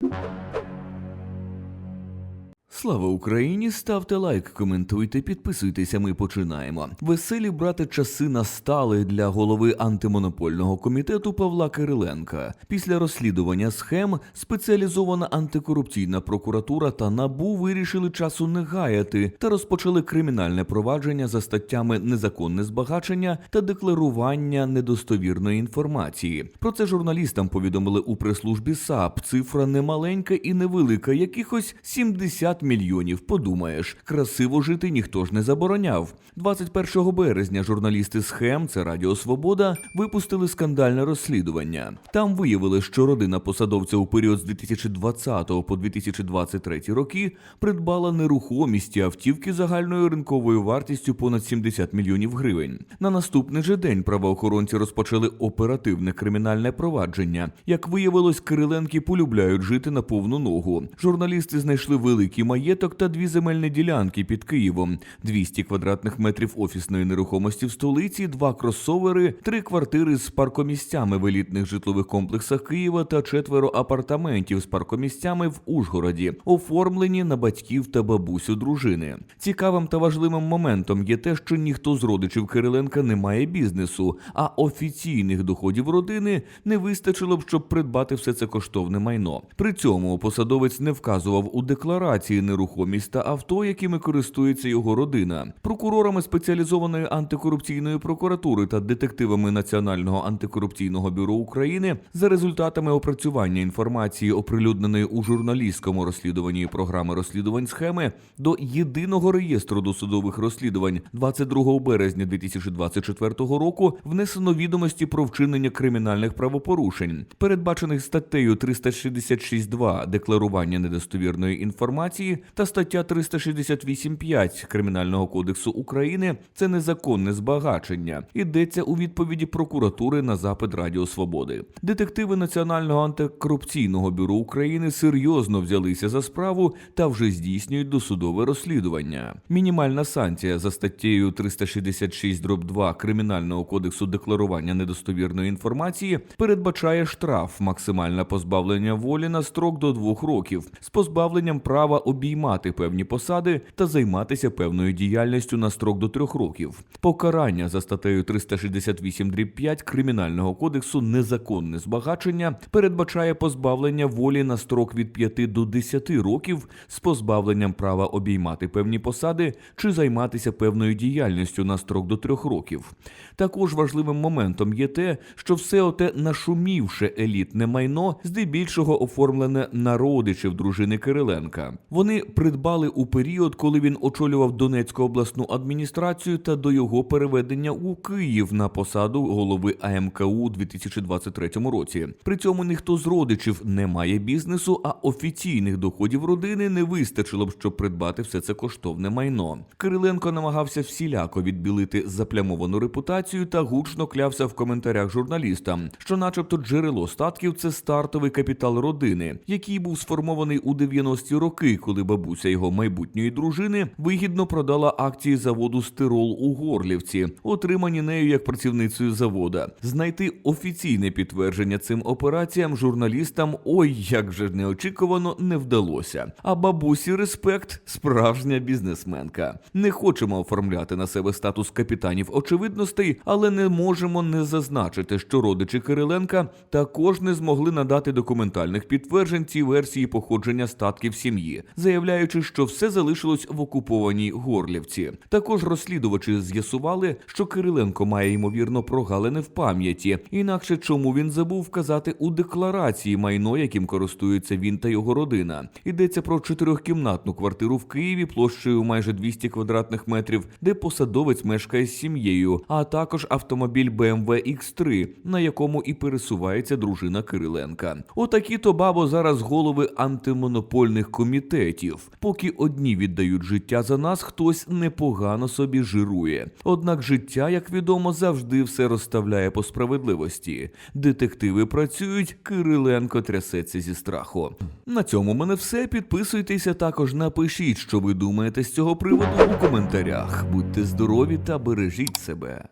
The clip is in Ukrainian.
you Слава Україні! Ставте лайк, коментуйте, підписуйтеся. Ми починаємо. Веселі брати часи настали для голови антимонопольного комітету Павла Кириленка. Після розслідування схем спеціалізована антикорупційна прокуратура та набу вирішили часу не гаяти та розпочали кримінальне провадження за статтями незаконне збагачення та декларування недостовірної інформації. Про це журналістам повідомили у прес-службі САП. Цифра не маленька і невелика, якихось 70 мільйонів. Подумаєш, красиво жити ніхто ж не забороняв. 21 березня журналісти схем, це Радіо Свобода, випустили скандальне розслідування. Там виявили, що родина посадовця у період з 2020 по 2023 роки придбала нерухомість і автівки загальною ринковою вартістю понад 70 мільйонів гривень. На наступний же день правоохоронці розпочали оперативне кримінальне провадження. Як виявилось, Кириленки полюбляють жити на повну ногу. Журналісти знайшли великий маєток та дві земельні ділянки під Києвом, 200 квадратних метрів офісної нерухомості в столиці, два кросовери, три квартири з паркомісцями в елітних житлових комплексах Києва та четверо апартаментів з паркомісцями в Ужгороді, оформлені на батьків та бабусю дружини. Цікавим та важливим моментом є те, що ніхто з родичів Кириленка не має бізнесу, а офіційних доходів родини не вистачило б, щоб придбати все це коштовне майно. При цьому посадовець не вказував у декларації нерухомість та авто, якими користується його родина. Прокурорами спеціалізованої антикорупційної прокуратури та детективами Національного антикорупційного бюро України за результатами опрацювання інформації, оприлюдненої у журналістському розслідуванні програми розслідувань схеми до єдиного реєстру досудових розслідувань 22 березня 2024 року внесено відомості про вчинення кримінальних правопорушень, передбачених статтею 366.2 декларування недостовірної інформації та стаття 368.5 Кримінального кодексу України це незаконне збагачення. Йдеться у відповіді прокуратури на запит Радіо Свободи. Детективи Національного антикорупційного бюро України серйозно взялися за справу та вже здійснюють досудове розслідування. Мінімальна санкція за статтею 366.2 Кримінального кодексу декларування недостовірної інформації передбачає штраф, максимальне позбавлення волі на строк до двох років з позбавленням права обіймати певні посади та займатися певною діяльністю на строк до трьох років. Покарання за статтею 368.5 Кримінального кодексу незаконне збагачення передбачає позбавлення волі на строк від 5 до 10 років з позбавленням права обіймати певні посади чи займатися певною діяльністю на строк до трьох років. Також важливим моментом є те, що все оте нашумівше елітне майно здебільшого оформлене на родичів дружини Кириленка. Вони придбали у період, коли він очолював Донецьку обласну адміністрацію та до його переведення у Київ на посаду голови АМКУ у 2023 році. При цьому ніхто з родичів не має бізнесу, а офіційних доходів родини не вистачило б, щоб придбати все це коштовне майно. Кириленко намагався всіляко відбілити заплямовану репутацію та гучно клявся в коментарях журналістам, що, начебто, джерело статків це стартовий капітал родини, який був сформований у 90-ті роки, коли бабуся його майбутньої дружини вигідно продала акції заводу Стирол у Горлівці, отримані нею як працівницею завода. Знайти офіційне підтвердження цим операціям журналістам ой як же неочікувано не вдалося. А бабусі респект справжня бізнесменка. Не хочемо оформляти на себе статус капітанів очевидностей, але не можемо не зазначити, що родичі Кириленка також не змогли надати документальних підтверджень цій версії походження статків сім'ї, заявляючи, що все залишилось в окупованій Горлівці. Також розслідувачі з'ясували, що Кириленко має ймовірно прогалини в пам'яті, інакше чому він забув вказати у декларації майно, яким користується він та його родина. Йдеться про чотирьохкімнатну квартиру в Києві площею майже 200 квадратних метрів, де посадовець мешкає з сім'єю, а також автомобіль BMW X3, на якому і пересувається дружина Кириленка. Отакі то бабо зараз голови антимонопольних комітетів. Поки одні віддають життя за нас, хтось непогано собі жирує. Однак життя, як відомо, завжди все розставляє по справедливості. Детективи працюють, Кириленко трясеться зі страху. На цьому мене все. Підписуйтеся також, напишіть, що ви думаєте з цього приводу у коментарях. Будьте здорові та бережіть себе.